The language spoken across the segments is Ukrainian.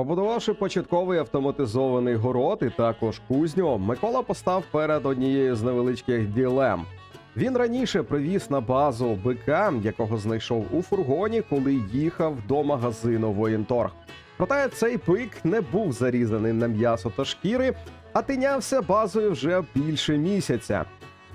Побудувавши початковий автоматизований город і також кузню, Микола постав перед однією з невеличких ділем. Він раніше привіз на базу бика, якого знайшов у фургоні, коли їхав до магазину Воєнторг. Проте цей бик не був зарізаний на м'ясо та шкіри, а тинявся базою вже більше місяця.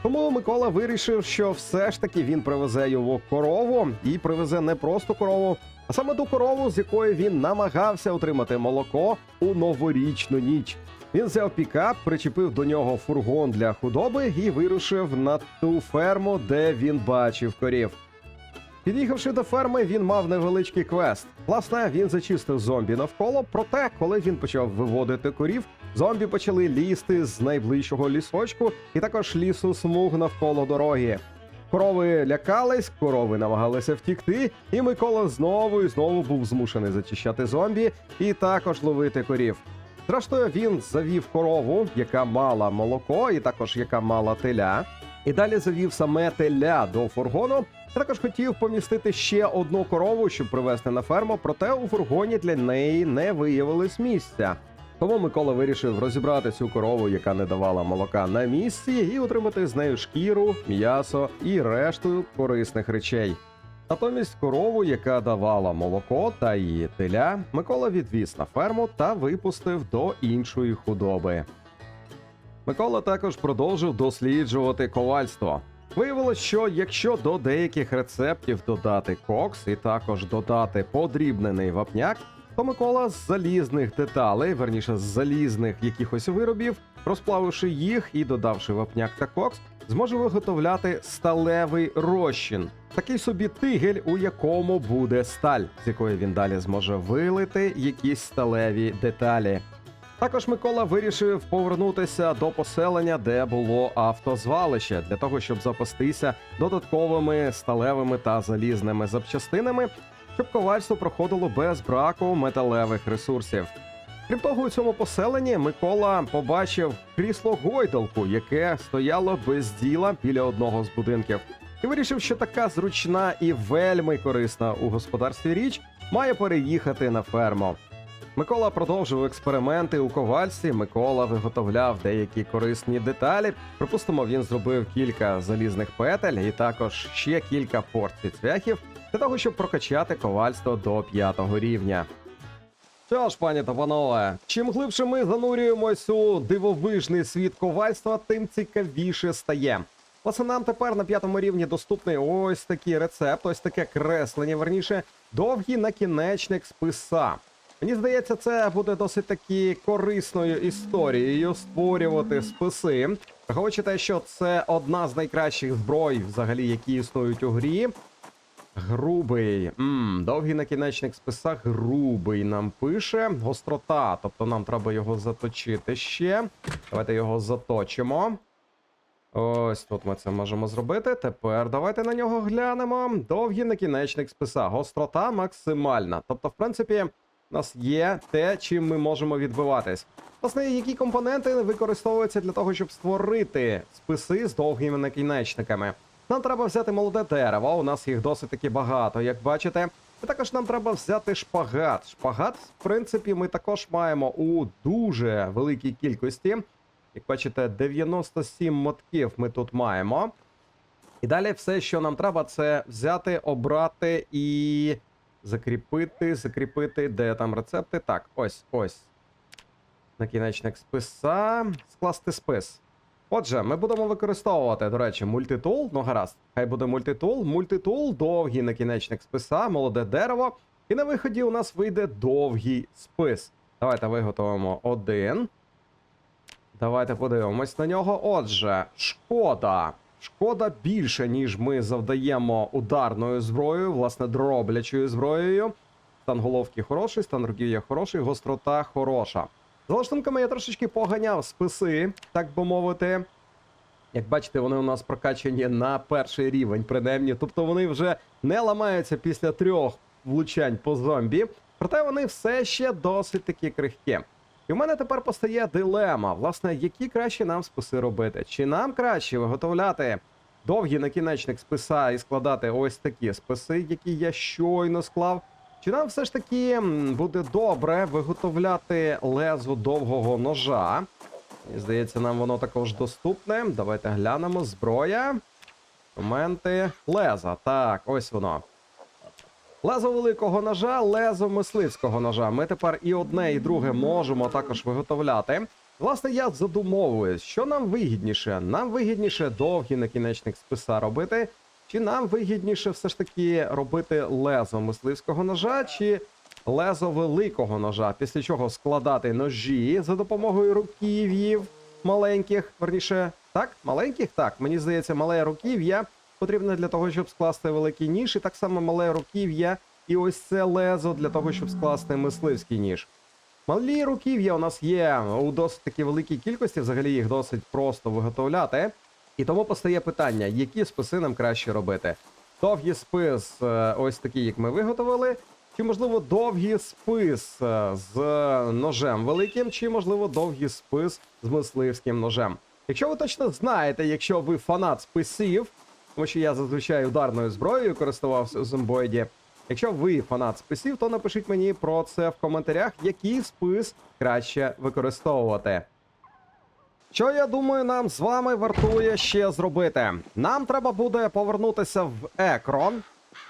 Тому Микола вирішив, що все ж таки він привезе його корову і привезе не просто корову, саме ту корову, з якої він намагався отримати молоко у новорічну ніч. Він взяв пікап, причепив до нього фургон для худоби і вирушив на ту ферму, де він бачив корів. Під'їхавши до ферми, він мав невеличкий квест. Власне, він зачистив зомбі навколо. Проте, коли він почав виводити корів, зомбі почали лізти з найближчого лісочку і також лісу смуг навколо дороги. Корови лякались, корови намагалися втікти, і Микола знову і знову був змушений зачищати зомбі і також ловити корів. Зрештою, він завів корову, яка мала молоко, і також яка мала теля. І далі завів саме теля до фургону. Також хотів помістити ще одну корову, щоб привезти на ферму, проте у фургоні для неї не виявилось місця. Тому Микола вирішив розібрати цю корову, яка не давала молока на місці, і отримати з нею шкіру, м'ясо і решту корисних речей. Натомість корову, яка давала молоко та її теля, Микола відвіз на ферму та випустив до іншої худоби. Микола також продовжив досліджувати ковальство. Виявилось, що якщо до деяких рецептів додати кокс і також додати подрібнений вапняк, то Микола з залізних деталей, верніше з залізних якихось виробів, розплавивши їх і додавши вапняк та кокс, зможе виготовляти сталевий розчин. Такий собі тигель, у якому буде сталь, з якої він далі зможе вилити якісь сталеві деталі. Також Микола вирішив повернутися до поселення, де було автозвалище, для того, щоб запастися додатковими сталевими та залізними запчастинами, щоб ковальство проходило без браку металевих ресурсів. Крім того, у цьому поселенні Микола побачив крісло гойдалку, яке стояло без діла біля одного з будинків, і вирішив, що така зручна і вельми корисна у господарстві річ має переїхати на ферму. Микола продовжив експерименти у ковальстві. Микола виготовляв деякі корисні деталі. Припустимо, він зробив кілька залізних петель і також ще кілька порцій цвяхів для того, щоб прокачати ковальство до п'ятого рівня. Що ж, пані та панове, чим глибше ми занурюємось у дивовижний світ ковальства, тим цікавіше стає. Власне, нам тепер на п'ятому рівні доступний ось такий рецепт, ось таке креслення, верніше, довгий накінечник списа. Мені здається, це буде досить таки корисною історією створювати списи. Враховуючи те, що це одна з найкращих зброй, взагалі, які існують у грі. Грубий. Ммм, довгий накінечник списа грубий нам пише. Гострота, тобто нам треба його заточити ще. Давайте його заточимо. Ось тут ми це можемо зробити. Тепер давайте на нього глянемо. Довгий накінечник списа. Гострота максимальна. Тобто, в принципі, у нас є те, чим ми можемо відбиватись. Власне, які компоненти використовуються для того, щоб створити списи з довгими накінечниками. Нам треба взяти молоде дерево, у нас їх досить таки багато, як бачите. І також нам треба взяти шпагат. Шпагат, в принципі, ми також маємо у дуже великій кількості. Як бачите, 97 мотків ми тут маємо. І далі все, що нам треба, це взяти, обрати і закріпити, закріпити, де там рецепти. Так, ось, ось. Накінечник списа. Скласти спис. Отже, ми будемо використовувати, до речі, мультитул. Ну, гаразд, хай буде мультитул. Мультитул, довгий накінечник списа, молоде дерево. І на виході у нас вийде довгий спис. Давайте виготовимо один. Давайте подивимось на нього. Отже, шкода. Шкода більше, ніж ми завдаємо ударною зброєю, власне, дроблячою зброєю. Стан головки хороший, стан руків'я хороший, гострота хороша. За лаштунками я трошечки поганяв списи, так би мовити. Як бачите, вони у нас прокачані на перший рівень, принаймні. Тобто вони вже не ламаються після трьох влучань по зомбі. Проте вони все ще досить таки крихкі. І в мене тепер постає дилема, власне, які краще нам списи робити. Чи нам краще виготовляти довгий накінечник списа і складати ось такі списи, які я щойно склав. Чи нам все ж таки буде добре виготовляти лезо довгого ножа? Мені здається, нам воно також доступне. Давайте глянемо. Зброя. Моменти. Леза. Так, ось воно. Лезо великого ножа, лезо мисливського ножа. Ми тепер і одне, і друге можемо також виготовляти. Власне, я задумовуюсь, що нам вигідніше? Нам вигідніше довгий накінечник списа робити, чи нам вигідніше все ж таки робити лезо мисливського ножа, чи лезо великого ножа, після чого складати ножі за допомогою руків'їв маленьких, верніше, так, маленьких, так. Мені здається, мале руків'я потрібне для того, щоб скласти великий ніж, і так само мале руків'я, і ось це лезо для того, щоб скласти мисливський ніж. Малі руків'я у нас є у досить таки великій кількості, взагалі їх досить просто виготовляти. І тому постає питання, які списи нам краще робити. Довгий спис, е, ось такий, як ми виготовили, чи можливо довгий спис е, з ножем великим, чи можливо довгий спис з мисливським ножем. Якщо ви точно знаєте, якщо ви фанат списів, тому що я зазвичай ударною зброєю користувався у зомбоїді. Якщо ви фанат списів, то напишіть мені про це в коментарях, який спис краще використовувати. Що я думаю, нам з вами вартує ще зробити? Нам треба буде повернутися в Екрон.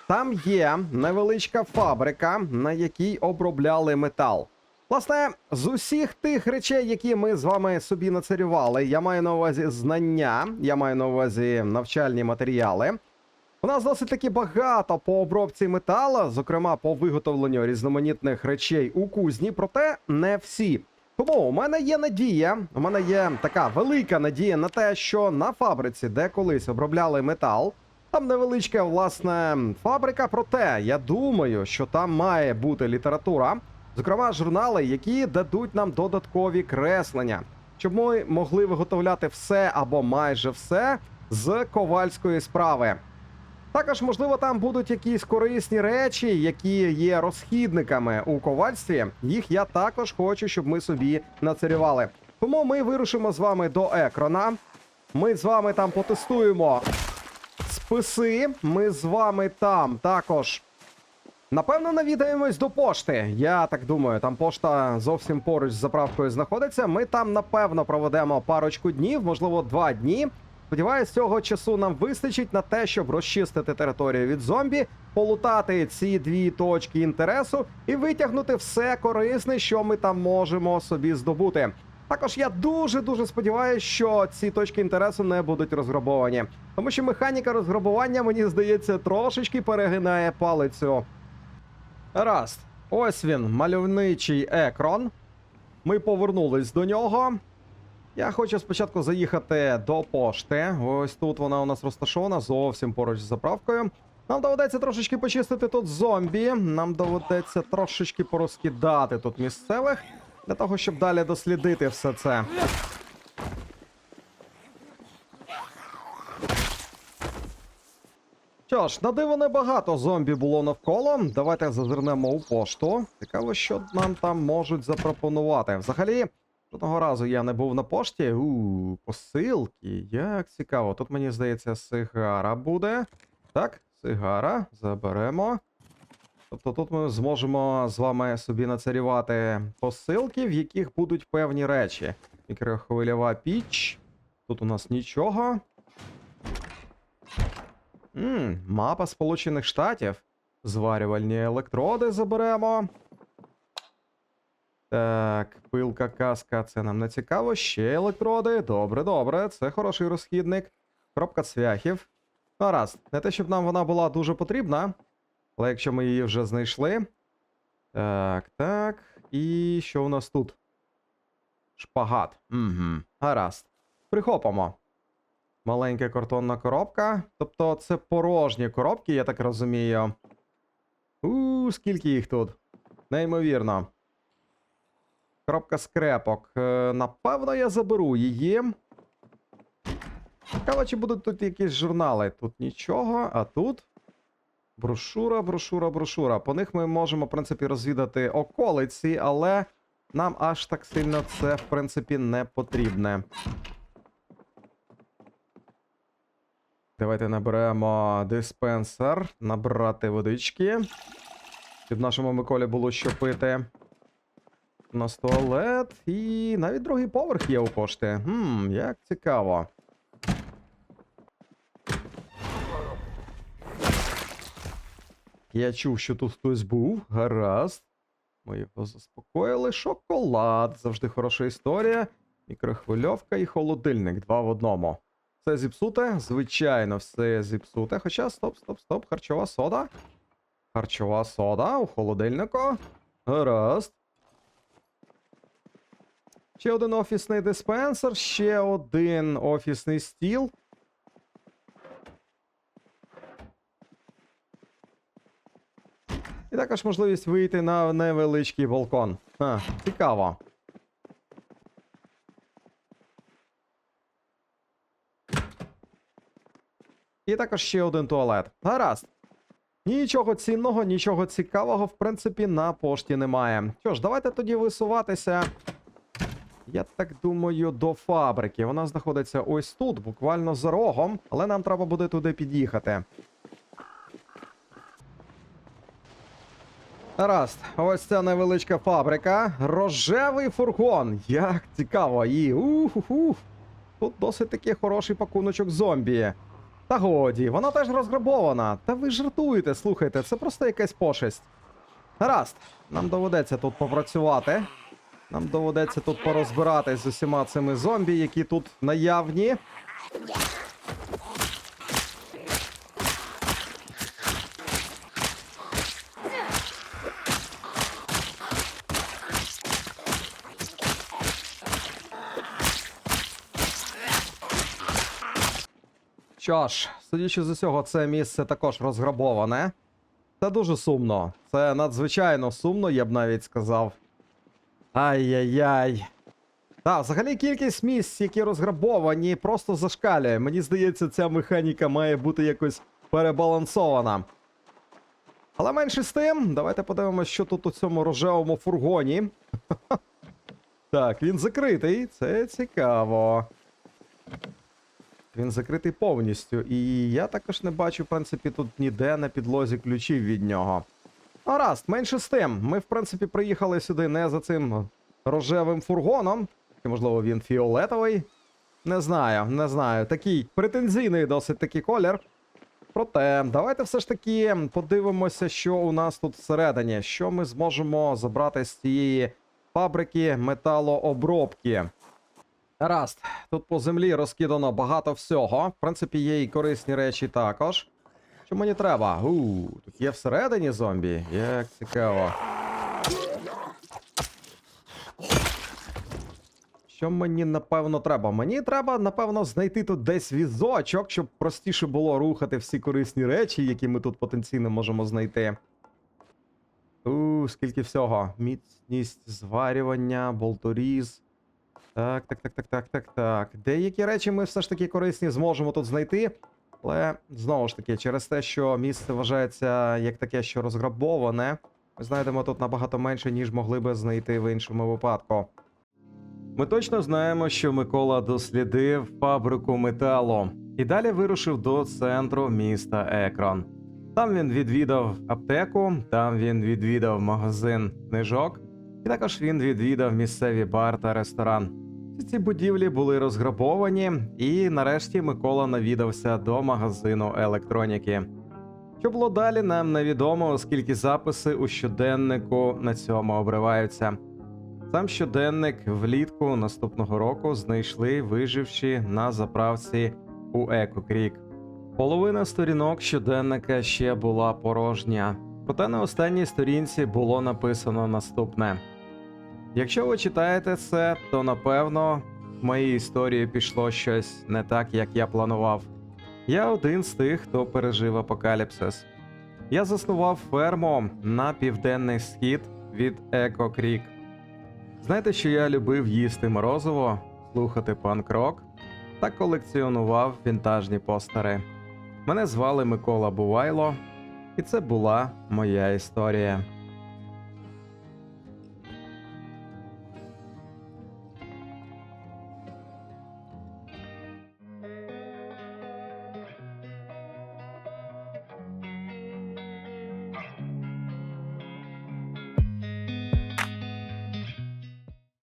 Там є невеличка фабрика, на якій обробляли метал. Власне, з усіх тих речей, які ми з вами собі нацарювали, я маю на увазі знання, я маю на увазі навчальні матеріали. У нас досить таки багато по обробці метала, зокрема по виготовленню різноманітних речей у кузні, проте не всі. Тому у мене є надія, у мене є така велика надія на те, що на фабриці, де колись обробляли метал, там невеличка власне фабрика. Проте я думаю, що там має бути література, зокрема журнали, які дадуть нам додаткові креслення, щоб ми могли виготовляти все або майже все з ковальської справи. Також, можливо, там будуть якісь корисні речі, які є розхідниками у ковальстві. Їх я також хочу, щоб ми собі нацарювали. Тому ми вирушимо з вами до Екрона. Ми з вами там потестуємо списи. Ми з вами там також. Напевно, навідаємось до пошти. Я так думаю, там пошта зовсім поруч з заправкою знаходиться. Ми там, напевно, проведемо парочку днів, можливо, два дні. Сподіваюсь, цього часу нам вистачить на те, щоб розчистити територію від зомбі, полутати ці дві точки інтересу і витягнути все корисне, що ми там можемо собі здобути. Також я дуже дуже сподіваюся, що ці точки інтересу не будуть розграбовані, тому що механіка розграбування, мені здається, трошечки перегинає палицю. Гаразд, ось він, мальовничий екрон. Ми повернулись до нього. Я хочу спочатку заїхати до пошти. Ось тут вона у нас розташована, зовсім поруч з заправкою. Нам доведеться трошечки почистити тут зомбі. Нам доведеться трошечки порозкидати тут місцевих для того, щоб далі дослідити все це. Що ж, на диво небагато зомбі було навколо. Давайте зазирнемо у пошту. Цікаво, що нам там можуть запропонувати. Взагалі, жодного разу я не був на пошті. У посилки. Як цікаво. Тут мені здається, сигара буде. Так, сигара. Заберемо. Тобто тут ми зможемо з вами собі нацарювати посилки, в яких будуть певні речі. Мікрохвильова піч. Тут у нас нічого. Мм, мапа Сполучених Штатів. Зварювальні електроди заберемо. Так, пилка, каска, це нам не цікаво. Ще електроди. Добре, добре. Це хороший розхідник. Коробка цвяхів. Гаразд, не те, щоб нам вона була дуже потрібна. Але якщо ми її вже знайшли. Так, так. І що у нас тут? Шпагат. Угу. Гаразд. Прихопимо. Маленька картонна коробка. Тобто це порожні коробки, я так розумію. У, скільки їх тут? Неймовірно. Коробка скрепок. Е, напевно, я заберу її. Цікаво, чи будуть тут якісь журнали. Тут нічого, а тут. Брошура, брошура, брошура. По них ми можемо, в принципі, розвідати околиці, але нам аж так сильно це, в принципі, не потрібне. Давайте наберемо диспенсер, набрати водички. щоб нашому Миколі було що пити. У нас туалет і навіть другий поверх є у пошти. Хм, як цікаво. Я чув, що тут хтось був. Гаразд. Ми його заспокоїли. Шоколад. Завжди хороша історія. Мікрохвильовка і холодильник. Два в одному. Все зіпсуте? Звичайно, все зіпсуте. Хоча, стоп, стоп, стоп. Харчова сода. Харчова сода у холодильнику. Гаразд. Ще один офісний диспенсер, ще один офісний стіл. І також можливість вийти на невеличкий балкон. А, цікаво. І також ще один туалет. Гаразд. Нічого цінного, нічого цікавого, в принципі, на пошті немає. Що ж, давайте тоді висуватися. Я так думаю, до фабрики. Вона знаходиться ось тут, буквально за рогом, але нам треба буде туди під'їхати. Гаразд, ось ця невеличка фабрика. Рожевий фургон. Як цікаво. І ух-ух-ух. Тут досить таки хороший пакуночок зомбі. Та годі, вона теж розграбована. Та ви жартуєте, слухайте, це просто якась пошесть. Гаразд, нам доведеться тут попрацювати. Нам доведеться тут порозбиратись з усіма цими зомбі, які тут наявні. Що ж, судячи з усього, це місце також розграбоване. Це дуже сумно. Це надзвичайно сумно, я б навіть сказав. Ай-яй-яй. Та, взагалі кількість місць, які розграбовані, просто зашкалює. Мені здається, ця механіка має бути якось перебалансована. Але менше з тим, давайте подивимося, що тут у цьому рожевому фургоні. Так, він закритий, це цікаво. Він закритий повністю. І я також не бачу, в принципі, тут ніде на підлозі ключів від нього. Гаразд, менше з тим. Ми, в принципі, приїхали сюди не за цим рожевим фургоном. Чи, можливо, він фіолетовий. Не знаю, не знаю. Такий претензійний досить такий колір. Проте, давайте все ж таки подивимося, що у нас тут всередині. Що ми зможемо забрати з цієї фабрики металообробки. Гаразд, тут по землі розкидано багато всього. В принципі, є і корисні речі також. Що мені треба? У, тут є всередині зомбі. Як цікаво. Що мені напевно треба? Мені треба, напевно, знайти тут десь візочок, щоб простіше було рухати всі корисні речі, які ми тут потенційно можемо знайти. У, скільки всього. Міцність зварювання, болторіз. Так, так, так, так, так, так, так. Деякі речі ми все ж таки корисні зможемо тут знайти. Але знову ж таки, через те, що місце вважається як таке, що розграбоване, ми знайдемо тут набагато менше, ніж могли би знайти в іншому випадку. Ми точно знаємо, що Микола дослідив фабрику металу і далі вирушив до центру міста Екрон. Там він відвідав аптеку, там він відвідав магазин книжок, і також він відвідав місцеві бар та ресторан. Ці будівлі були розграбовані, і нарешті Микола навідався до магазину електроніки. Що було далі, нам невідомо, оскільки записи у щоденнику на цьому обриваються. Сам щоденник влітку наступного року знайшли виживши на заправці у Екокрік. Половина сторінок щоденника ще була порожня, проте на останній сторінці було написано наступне. Якщо ви читаєте це, то напевно в моїй історії пішло щось не так, як я планував. Я один з тих, хто пережив апокаліпсис. Я заснував ферму на південний схід від Еко Крік. Знаєте, що я любив їсти морозиво, слухати панк-рок та колекціонував вінтажні постери. Мене звали Микола Бувайло, і це була моя історія.